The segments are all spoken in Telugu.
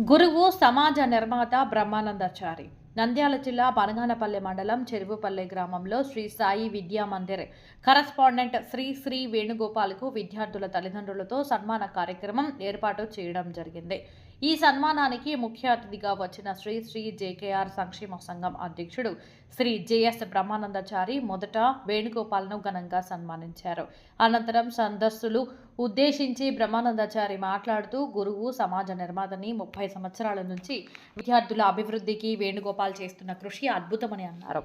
గురువు సమాజ నిర్మాత బ్రహ్మానందాచారి. నంద్యాల జిల్లా బనగానపల్లె మండలం చెరువుపల్లె గ్రామంలో శ్రీ సాయి విద్యా మందిర్. కరస్పాండెంట్ శ్రీ శ్రీ వేణుగోపాల్కు విద్యార్థుల తల్లిదండ్రులతో సన్మాన కార్యక్రమం ఏర్పాటు చేయడం జరిగింది. ఈ సన్మానానికి ముఖ్య అతిథిగా వచ్చిన శ్రీ శ్రీ జేకేఆర్ సంక్షేమ సంఘం అధ్యక్షుడు శ్రీ జేఎస్ బ్రహ్మానందచారి మొదట వేణుగోపాల్ను ఘనంగా సన్మానించారు. అనంతరం సందస్సులు ఉద్దేశించి బ్రహ్మానందాచారి మాట్లాడుతూ గురువు సమాజ నిర్మాతని ముప్పై సంవత్సరాల నుంచి విద్యార్థుల అభివృద్ధికి వేణుగోపాల్ చేస్తున్న కృషి అద్భుతమని అన్నారు.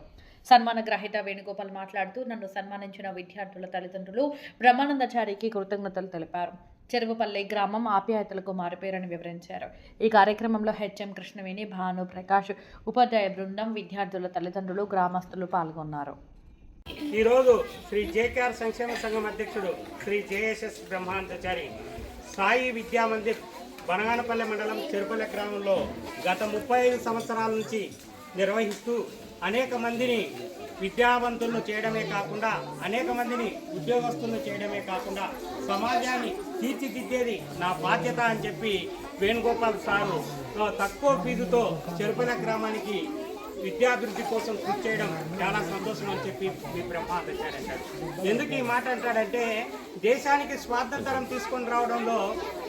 సన్మాన గ్రహీత వేణుగోపాల్ మాట్లాడుతూ నన్ను సన్మానించిన విద్యార్థుల తల్లిదండ్రులు బ్రహ్మానందాచారికి కృతజ్ఞతలు తెలిపారు. చెరువుపల్లి గ్రామం ఆప్యాయతలకు మారిపేరని వివరించారు. ఈ కార్యక్రమంలో హెచ్ఎం కృష్ణవేణి భాను ప్రకాష్ ఉపాధ్యాయ బృందం విద్యార్థుల తల్లిదండ్రులు గ్రామస్తులు పాల్గొన్నారు. ఈరోజు శ్రీ జేకేఆర్ సంక్షేమ సంఘం అధ్యక్షుడు శ్రీ జేఎస్ఎస్ బ్రహ్మానందచారి సాయి విద్యామందిర్ బనగానపల్లె మండలం చెరుపల్లె గ్రామంలో గత ముప్పై ఐదు సంవత్సరాల నుంచి నిర్వహిస్తూ అనేక మందిని విద్యావంతులను చేయడమే కాకుండా అనేక మందిని ఉద్యోగస్తులను చేయడమే కాకుండా సమాజాన్ని తీర్చిదిద్దేది నా బాధ్యత అని చెప్పి వేణుగోపాల్ సారు. తక్కువ ఫీజుతో చెరుపల గ్రామానికి విద్యాభివృద్ధి కోసం కృషి చేయడం చాలా సంతోషం అని చెప్పి మీ బ్రహ్మాండారు ఎందుకు ఈ మాట అంటాడంటే దేశానికి స్వాతంత్రం తీసుకొని రావడంలో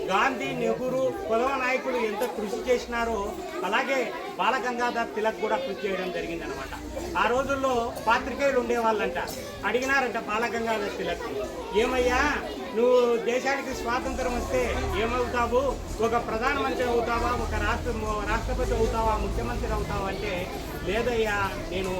గాంధీ నెహ్రూ పొలవ నాయకులు ఎంత కృషి చేసినారో అలాగే బాలగంగాధర్ తిలక్ కూడా కృషి చేయడం జరిగిందనమాట ఆ రోజుల్లో పాత్రికేయులు ఉండేవాళ్ళంట. అడిగినారంట బాలగంగాధర్ తిలక్ ఏమయ్యా నువ్వు దేశానికి స్వాతంత్రం వస్తే ఏమవుతావు? ఒక ప్రధానమంత్రి అవుతావా? ఒక రాష్ట్ర రాష్ట్రపతి అవుతావా? ముఖ్యమంత్రి అవుతావా అంటే లేదయ్యా నేను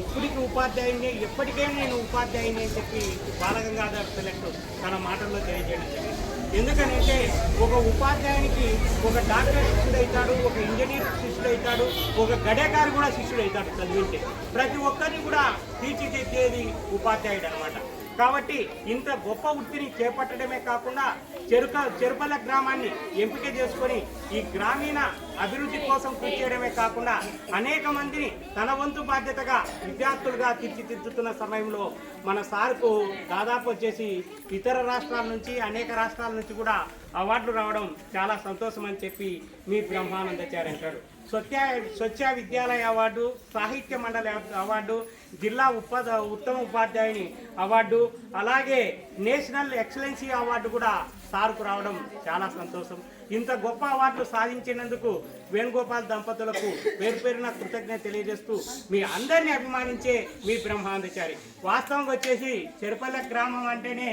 ఇప్పటికి ఉపాధ్యాయుని ఎప్పటికే నేను ఉపాధ్యాయుని అని చెప్పి బాలగంగాధర్ తిలక్ తన మాటల్లో తెలియజేయడం జరిగింది. ఎందుకనంటే ఒక ఉపాధ్యాయునికి ఒక డాక్టర్ శిష్యుడు అవుతాడు ఒక ఇంజనీర్ శిష్యుడు అవుతాడు ఒక గడేకారు కూడా శిష్యుడు అవుతాడు చదివింటే. ప్రతి ఒక్కరిని కూడా తీర్చిదిద్దేది ఉపాధ్యాయుడు అనమాట కాబట్టి ఇంత గొప్ప వృత్తిని చేపట్టడమే కాకుండా చెరుక చెరుపల గ్రామాన్ని ఎంపిక చేసుకొని ఈ గ్రామీణ అభివృద్ధి కోసం కృషి చేయడమే కాకుండా అనేక మందిని తన వంతు బాధ్యతగా విద్యార్థులుగా తీర్చిదిద్దుతున్న సమయంలో మన సార్కు దాదాపు వచ్చేసి ఇతర రాష్ట్రాల నుంచి అనేక రాష్ట్రాల నుంచి కూడా అవార్డులు రావడం చాలా సంతోషం అని చెప్పి మీ బ్రహ్మానందచారి అంటాడు స్వచ్ఛ స్వచ్ఛ విద్యాలయ అవార్డు సాహిత్య మండలి అవార్డు జిల్లా ఉప ఉత్తమ ఉపాధ్యాయుని అవార్డు అలాగే నేషనల్ ఎక్సలెన్సీ అవార్డు కూడా సార్కు రావడం చాలా సంతోషం. ఇంత గొప్ప అవార్డులు సాధించినందుకు వేణుగోపాల్ దంపతులకు పేరు పేరున కృతజ్ఞత తెలియజేస్తూ మీ అందరినీ అభిమానించే మీ బ్రహ్మాందచారి. వాస్తవం వచ్చేసి చెరుపల్లె గ్రామం అంటేనే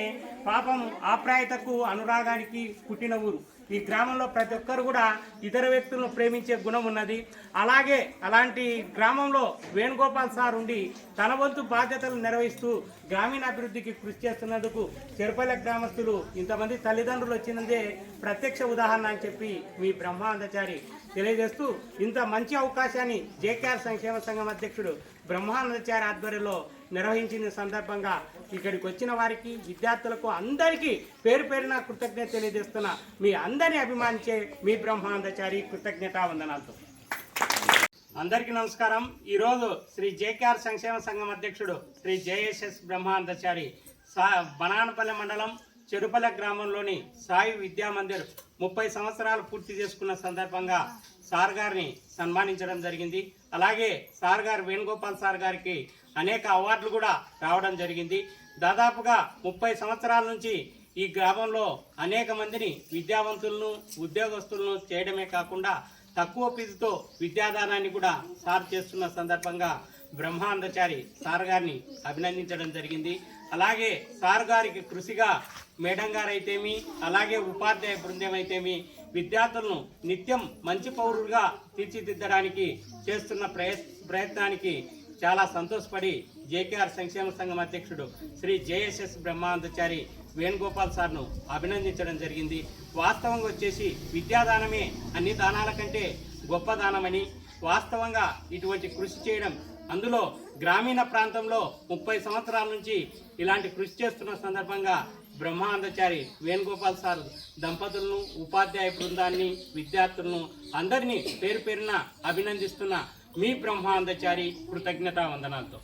పాపం ఆప్రాయతకు అనురాగానికి పుట్టిన ఊరు. ఈ గ్రామంలో ప్రతి ఒక్కరు కూడా ఇతర వ్యక్తులను ప్రేమించే గుణం ఉన్నది. అలాగే అలాంటి గ్రామంలో వేణుగోపాల్ సార్ ఉండి తన వంతు బాధ్యతలు నిర్వహిస్తూ గ్రామీణాభివృద్ధికి కృషి చేస్తున్నందుకు చెరుపల్లె గ్రామస్తులు ఇంతమంది తల్లిదండ్రులు వచ్చినందే ప్రత్యక్ష ఉదాహరణ అని చెప్పి మీ బ్రహ్మానందచారి తెలియజేస్తూ ఇంత మంచి అవకాశాన్ని జేకేఆర్ సంక్షేమ సంఘం అధ్యక్షుడు బ్రహ్మానందచారి ఆధ్వర్యంలో నిర్వహించిన సందర్భంగా ఇక్కడికి వచ్చిన వారికి విద్యార్థులకు అందరికీ పేరు పేరున కృతజ్ఞత తెలియజేస్తున్న మీ అందరిని అభిమానించే మీ బ్రహ్మానందచారి కృతజ్ఞత వందనాలతో అందరికీ నమస్కారం. ఈరోజు శ్రీ జేకేఆర్ సంక్షేమ సంఘం అధ్యక్షుడు శ్రీ జేఎస్ఎస్ బ్రహ్మానందచారి సా బనానపల్లె మండలం చెరుపల గ్రామంలోని సాయి విద్యా మందిర్ ముప్పై సంవత్సరాలు పూర్తి చేసుకున్న సందర్భంగా సార్ గారిని సన్మానించడం జరిగింది. అలాగే సార్ గారు వేణుగోపాల్ సార్ గారికి అనేక అవార్డులు కూడా రావడం జరిగింది. దాదాపుగా ముప్పై సంవత్సరాల నుంచి ఈ గ్రామంలో అనేక మందిని విద్యావంతులను ఉద్యోగస్తులను చేయడమే కాకుండా తక్కువ ఫీజుతో విద్యాదానాన్ని కూడా సార్ చేస్తున్న సందర్భంగా బ్రహ్మాందచారి సార్ గారిని అభినందించడం జరిగింది. అలాగే సార్ గారికి కృషిగా మేడం గారైతేమి అలాగే ఉపాధ్యాయ బృందం అయితేమి విద్యార్థులను నిత్యం మంచి పౌరులుగా తీర్చిదిద్దడానికి చేస్తున్న ప్రయత్ ప్రయత్నానికి చాలా సంతోషపడి జేకేఆర్ సంక్షేమ సంఘం అధ్యక్షుడు శ్రీ జేఎస్ఎస్ బ్రహ్మానందచారి వేణుగోపాల్ సార్ను అభినందించడం జరిగింది. వాస్తవంగా వచ్చేసి విద్యాదానమే అన్ని దానాల కంటే గొప్ప దానమని వాస్తవంగా ఇటువంటి కృషి చేయడం. అందులో గ్రామీణ ప్రాంతంలో ముప్పై సంవత్సరాల నుంచి ఇలాంటి కృషి చేస్తున్న సందర్భంగా బ్రహ్మానందచారి వేణుగోపాల్ సార్ దంపతులను ఉపాధ్యాయ బృందాన్ని విద్యార్థులను అందరినీ పేరు పేరున అభినందిస్తున్న మీ బ్రహ్మానందచారి కృతజ్ఞతా వందనాలతో